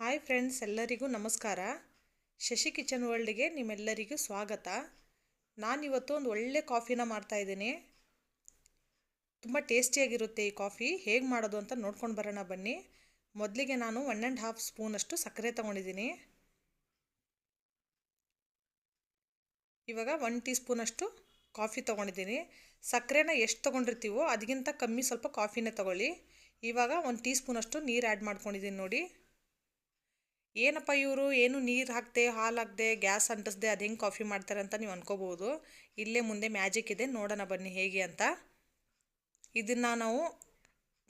Hi friends ಎಲ್ಲರಿಗೂ ನಮಸ್ಕಾರ. Shashi kitchen ವರ್ಲ್ಡ್ಗೆ ನಿಮ್ಮೆಲ್ಲರಿಗೂ ಸ್ವಾಗತ. ನಾನಿವತ್ತು ಒಂದು ಒಳ್ಳೆ ಕಾಫಿನ ಮಾಡ್ತಾಯಿದ್ದೀನಿ ತುಂಬ ಟೇಸ್ಟಿಯಾಗಿರುತ್ತೆ ಈ ಕಾಫಿ. ಹೇಗೆ ಮಾಡೋದು ಅಂತ ನೋಡ್ಕೊಂಡು ಬರೋಣ ಬನ್ನಿ. ಮೊದಲಿಗೆ ನಾನು ಒನ್ ಆ್ಯಂಡ್ ಹಾಫ್ ಸ್ಪೂನಷ್ಟು ಸಕ್ಕರೆ ತೊಗೊಂಡಿದ್ದೀನಿ. ಇವಾಗ ಒನ್ ಟೀ ಸ್ಪೂನಷ್ಟು ಕಾಫಿ ತೊಗೊಂಡಿದ್ದೀನಿ. ಸಕ್ಕರೆನ ಎಷ್ಟು ತೊಗೊಂಡಿರ್ತೀವೋ ಅದಕ್ಕಿಂತ ಕಮ್ಮಿ ಸ್ವಲ್ಪ ಕಾಫಿನೇ ತೊಗೊಳ್ಳಿ. ಇವಾಗ ಒಂದು ಟೀ ಸ್ಪೂನಷ್ಟು ನೀರು ಆ್ಯಡ್ ಮಾಡ್ಕೊಂಡಿದ್ದೀನಿ ನೋಡಿ. ಏನಪ್ಪ ಇವರು? ಏನು ನೀರು ಹಾಕ್ದೆ, ಹಾಲು ಹಾಕ್ದೆ, ಗ್ಯಾಸ್ ಅಂಟಿಸ್ದೆ, ಅದು ಹೆಂಗೆ ಕಾಫಿ ಮಾಡ್ತಾರೆ ಅಂತ ನೀವು ಅನ್ಕೋಬೋದು. ಇಲ್ಲೇ ಮುಂದೆ ಮ್ಯಾಜಿಕ್ ಇದೆ, ನೋಡೋಣ ಬನ್ನಿ ಹೇಗೆ ಅಂತ. ಇದನ್ನು ನಾವು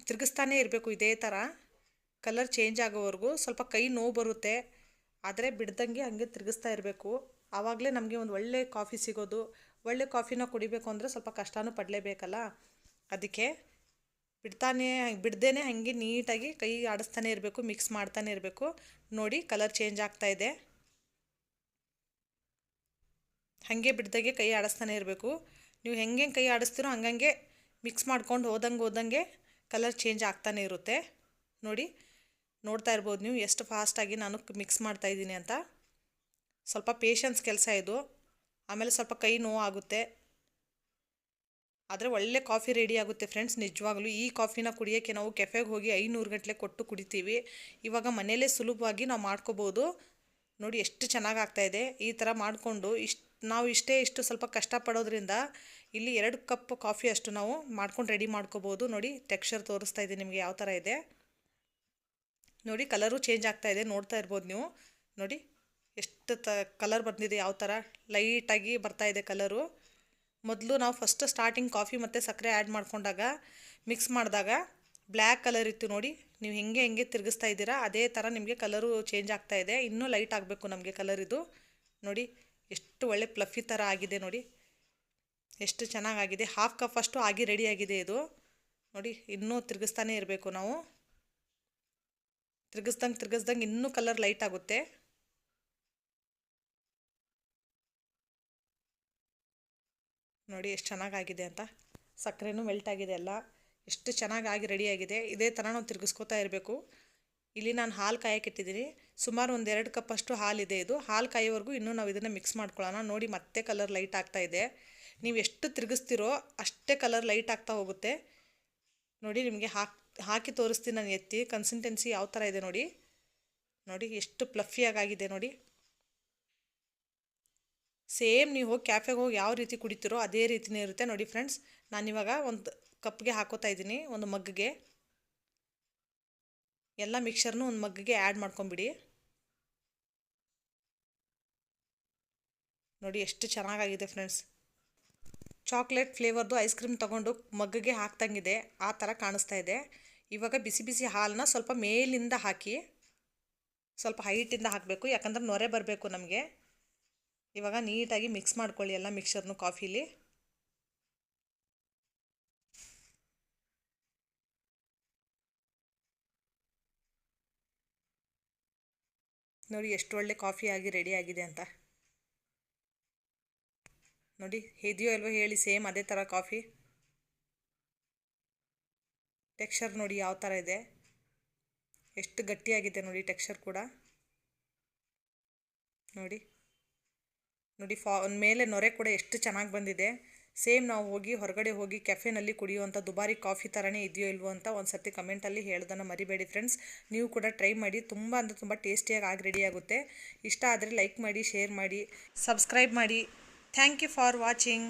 ತಿರುಗಿಸ್ತಾನೇ ಇರಬೇಕು ಇದೇ ಥರ ಕಲರ್ ಚೇಂಜ್ ಆಗೋವರೆಗೂ ಸ್ವಲ್ಪ ಕೈ ನೋವು ಬರುತ್ತೆ. ಆದರೆ ಬಿಡ್ದಂಗೆ ಹಂಗೆ ತಿರುಗಿಸ್ತಾ ಇರಬೇಕು. ಆವಾಗಲೇ ನಮಗೆ ಒಂದು ಒಳ್ಳೆ ಕಾಫಿ ಸಿಗೋದು. ಒಳ್ಳೆ ಕಾಫಿನ ಕುಡಿಬೇಕು ಅಂದರೆ ಸ್ವಲ್ಪ ಕಷ್ಟನೂ ಪಡಲೇಬೇಕಲ್ಲ? ಅದಕ್ಕೆ ಬಿಡ್ತಾನೆ ಬಿಡ್ದೇ ಹಾಗೆ ನೀಟಾಗಿ ಕೈ ಆಡಿಸ್ತಾನೆ ಇರಬೇಕು ಮಿಕ್ಸ್ ಮಾಡ್ತಾನೆ ಇರಬೇಕು. ನೋಡಿ ಕಲರ್ ಚೇಂಜ್ ಆಗ್ತಾ ಇದೆ. ಹಾಗೆ ಬಿಡ್ದಾಗೆ ಕೈ ಆಡಿಸ್ತಾನೆ ಇರಬೇಕು. ನೀವು ಹೆಂಗೆ ಕೈ ಆಡಿಸ್ತೀರೋ ಹಂಗಂಗೆ ಮಿಕ್ಸ್ ಮಾಡ್ಕೊಂಡು ಹೋದಂಗೆ ಹೋದಂಗೆ ಕಲರ್ ಚೇಂಜ್ ಆಗ್ತಾನೆ ಇರುತ್ತೆ. ನೋಡಿ, ನೋಡ್ತಾ ಇರ್ಬೋದು ನೀವು ಎಷ್ಟು ಫಾಸ್ಟಾಗಿ ನಾನು ಮಿಕ್ಸ್ ಮಾಡ್ತಾ ಇದ್ದೀನಿ ಅಂತ. ಸ್ವಲ್ಪ ಪೇಷನ್ಸ್ ಕೆಲಸ ಇದು. ಆಮೇಲೆ ಸ್ವಲ್ಪ ಕೈ ನೋವು ಆಗುತ್ತೆ ಆದರೆ ಒಳ್ಳೆ ಕಾಫಿ ರೆಡಿ ಆಗುತ್ತೆ ಫ್ರೆಂಡ್ಸ್ ನಿಜವಾಗ್ಲೂ. ಈ ಕಾಫಿನ ಕುಡಿಯೋಕ್ಕೆ ನಾವು ಕೆಫೆಗೆ ಹೋಗಿ ಐನೂರು ಗಂಟಲೆ ಕೊಟ್ಟು ಕುಡಿತೀವಿ. ಇವಾಗ ಮನೆಯಲ್ಲೇ ಸುಲಭವಾಗಿ ನಾವು ಮಾಡ್ಕೋಬೋದು. ನೋಡಿ ಎಷ್ಟು ಚೆನ್ನಾಗಿ ಆಗ್ತಾಯಿದೆ ಈ ಥರ ಮಾಡಿಕೊಂಡು ಇಷ್ಟು, ನಾವು ಇಷ್ಟೇ ಇಷ್ಟು ಸ್ವಲ್ಪ ಕಷ್ಟಪಡೋದ್ರಿಂದ ಇಲ್ಲಿ ಎರಡು ಕಪ್ ಕಾಫಿ ಅಷ್ಟು ನಾವು ಮಾಡ್ಕೊಂಡು ರೆಡಿ ಮಾಡ್ಕೋಬೋದು. ನೋಡಿ ಟೆಕ್ಸ್ಚರ್ ತೋರಿಸ್ತಾ ಇದೆ ನಿಮಗೆ ಯಾವ ಥರ ಇದೆ. ನೋಡಿ ಕಲರು ಚೇಂಜ್ ಆಗ್ತಾ ಇದೆ, ನೋಡ್ತಾ ಇರ್ಬೋದು ನೀವು. ನೋಡಿ, ಎಷ್ಟು ತ ಕಲರ್ ಬಂದಿದೆ, ಯಾವ ಥರ ಲೈಟಾಗಿ ಬರ್ತಾ ಇದೆ ಕಲರು ಮೊದಲು ನಾವು ಫಸ್ಟ್ ಸ್ಟಾರ್ಟಿಂಗ್ ಕಾಫಿ ಮತ್ತು ಸಕ್ಕರೆ ಆ್ಯಡ್ ಮಾಡ್ಕೊಂಡಾಗ ಮಿಕ್ಸ್ ಮಾಡಿದಾಗ ಬ್ಲ್ಯಾಕ್ ಕಲರ್ ಇತ್ತು ನೋಡಿ, ನೀವು ಹೆಂಗೆ ಹೆಂಗೆ ತಿರುಗಿಸ್ತಾ ಇದ್ದೀರಾ, ಅದೇ ಥರ ನಿಮಗೆ ಕಲರು ಚೇಂಜ್ ಆಗ್ತಾ ಇದೆ. ಇನ್ನೂ ಲೈಟ್ ಆಗಬೇಕು ನಮಗೆ ಕಲರ್ ಇದು. ನೋಡಿ, ಎಷ್ಟು ಒಳ್ಳೆ ಪ್ಲಫಿ ಥರ ಆಗಿದೆ ನೋಡಿ. ಎಷ್ಟು ಚೆನ್ನಾಗಾಗಿದೆ. ಹಾಫ್ ಕಪ್ ಅಷ್ಟು ಆಗಿ ರೆಡಿಯಾಗಿದೆ ಇದು. ನೋಡಿ, ಇನ್ನೂ ತಿರುಗಿಸ್ತಾನೆ ಇರಬೇಕು ನಾವು. ತಿರುಗಿಸ್ದಂಗೆ ತಿರುಗಿಸ್ದಂಗೆ ಇನ್ನೂ ಕಲರ್ ಲೈಟ್ ಆಗುತ್ತೆ. ನೋಡಿ ಎಷ್ಟು ಚೆನ್ನಾಗಾಗಿದೆ ಅಂತ. ಸಕ್ಕರೆನೂ ಮೆಲ್ಟ್ ಆಗಿದೆ ಎಲ್ಲ. ಎಷ್ಟು ಚೆನ್ನಾಗಾಗಿ ರೆಡಿಯಾಗಿದೆ. ಇದೇ ಥರ ನಾವು ತಿರುಗಿಸ್ಕೋತಾ ಇರಬೇಕು. ಇಲ್ಲಿ ನಾನು ಹಾಲು ಕಾಯಕ್ಕಿಟ್ಟಿದ್ದೀನಿ. ಸುಮಾರು ಒಂದು ಎರಡು ಕಪ್ಪಷ್ಟು ಹಾಲಿದೆ ಇದು ಹಾಲು ಕಾಯೋವರೆಗೂ ಇನ್ನೂ ನಾವು ಇದನ್ನು ಮಿಕ್ಸ್ ಮಾಡ್ಕೊಳ್ಳೋಣ. ನೋಡಿ ಮತ್ತೆ ಕಲರ್ ಲೈಟ್ ಆಗ್ತಾ ಇದೆ. ನೀವು ಎಷ್ಟು ತಿರುಗಿಸ್ತಿರೋ ಅಷ್ಟೇ ಕಲರ್ ಲೈಟ್ ಆಗ್ತಾ ಹೋಗುತ್ತೆ. ನೋಡಿ ನಿಮಗೆ ಹಾಕಿ ಹಾಕಿ ತೋರಿಸ್ತೀನಿ ನಾನು ಎತ್ತಿ. ಕನ್ಸಿಸ್ಟೆನ್ಸಿ ಯಾವ ಥರ ಇದೆ ನೋಡಿ. ನೋಡಿ ಎಷ್ಟು ಪ್ಲಫಿಯಾಗಿದೆ ನೋಡಿ. ಸೇಮ್ ನೀವು ಹೋಗಿ ಕ್ಯಾಫೆಗೆ ಹೋಗಿ ಯಾವ ರೀತಿ ಕುಡಿತೀರೋ ಅದೇ ರೀತಿಯೇ ಇರುತ್ತೆ. ನೋಡಿ ಫ್ರೆಂಡ್ಸ್ ನಾನಿವಾಗ ಒಂದು ಕಪ್ಗೆ ಹಾಕೋತಾ ಇದ್ದೀನಿ, ಒಂದು ಮಗ್ಗಿಗೆ ಎಲ್ಲ ಮಿಕ್ಸರ್ನು ಒಂದು ಮಗ್ಗಿಗೆ ಆ್ಯಡ್ ಮಾಡ್ಕೊಂಬಿಡಿ. ನೋಡಿ ಎಷ್ಟು ಚೆನ್ನಾಗಾಗಿದೆ ಫ್ರೆಂಡ್ಸ್ ಚಾಕ್ಲೇಟ್ ಫ್ಲೇವರ್ದು ಐಸ್ ಕ್ರೀಮ್ ತೊಗೊಂಡು ಮಗ್ಗೆ ಹಾಕ್ದಂಗಿದೆ, ಆ ಥರ ಕಾಣಿಸ್ತಾ ಇದೆ. ಇವಾಗ ಬಿಸಿ ಬಿಸಿ ಹಾಲನ್ನ ಸ್ವಲ್ಪ ಮೇಲಿಂದ ಹಾಕಿ ಸ್ವಲ್ಪ ಹೈಟಿಂದ ಹಾಕಬೇಕು, ಯಾಕಂದ್ರೆ ನೊರೆ ಬರಬೇಕು ನಮಗೆ. ಇವಾಗ ನೀಟಾಗಿ ಮಿಕ್ಸ್ ಮಾಡ್ಕೊಳ್ಳಿ ಎಲ್ಲ ಮಿಕ್ಸರ್ನು ಕಾಫಿಲಿ. ನೋಡಿ ಎಷ್ಟು ಒಳ್ಳೆ ಕಾಫಿ ಆಗಿ ರೆಡಿ ಆಗಿದೆ ಅಂತ. ನೋಡಿ ಇದೆಯೋ ಅಲ್ವೋ ಹೇಳಿ ಸೇಮ್ ಅದೇ ಥರ ಕಾಫಿ. ಟೆಕ್ಸ್ಚರ್ ನೋಡಿ ಯಾವ ಥರ ಇದೆ. ಎಷ್ಟು ಗಟ್ಟಿಯಾಗಿದೆ ನೋಡಿ ಟೆಕ್ಸ್ಚರ್ ಕೂಡ. ನೋಡಿ. ನೋಡಿ ಫಾ ಮೇಲೆ ನೊರೆ ಕೂಡ ಎಷ್ಟು ಚೆನ್ನಾಗಿ ಬಂದಿದೆ. ಸೇಮ್ ನಾವು ಹೋಗಿ ಹೊರಗಡೆ ಹೋಗಿ ಕೆಫೆನಲ್ಲಿ ಕುಡಿಯುವಂಥ ದುಬಾರಿ ಕಾಫಿ ಥರನೇ ಇದೆಯೋ ಇಲ್ವೋ ಅಂತ ಒಂದು ಸರ್ತಿ ಕಮೆಂಟಲ್ಲಿ ಹೇಳೋದನ್ನು ಮರಿಬೇಡಿ ಫ್ರೆಂಡ್ಸ್ ನೀವು ಕೂಡ ಟ್ರೈ ಮಾಡಿ, ತುಂಬ ಅಂದರೆ ತುಂಬ ಟೇಸ್ಟಿಯಾಗಿ ಆಗಿ ರೆಡಿ ಆಗುತ್ತೆ. ಇಷ್ಟ ಆದರೆ ಲೈಕ್ ಮಾಡಿ ಶೇರ್ ಮಾಡಿ ಸಬ್ಸ್ಕ್ರೈಬ್ ಮಾಡಿ. Thank you for watching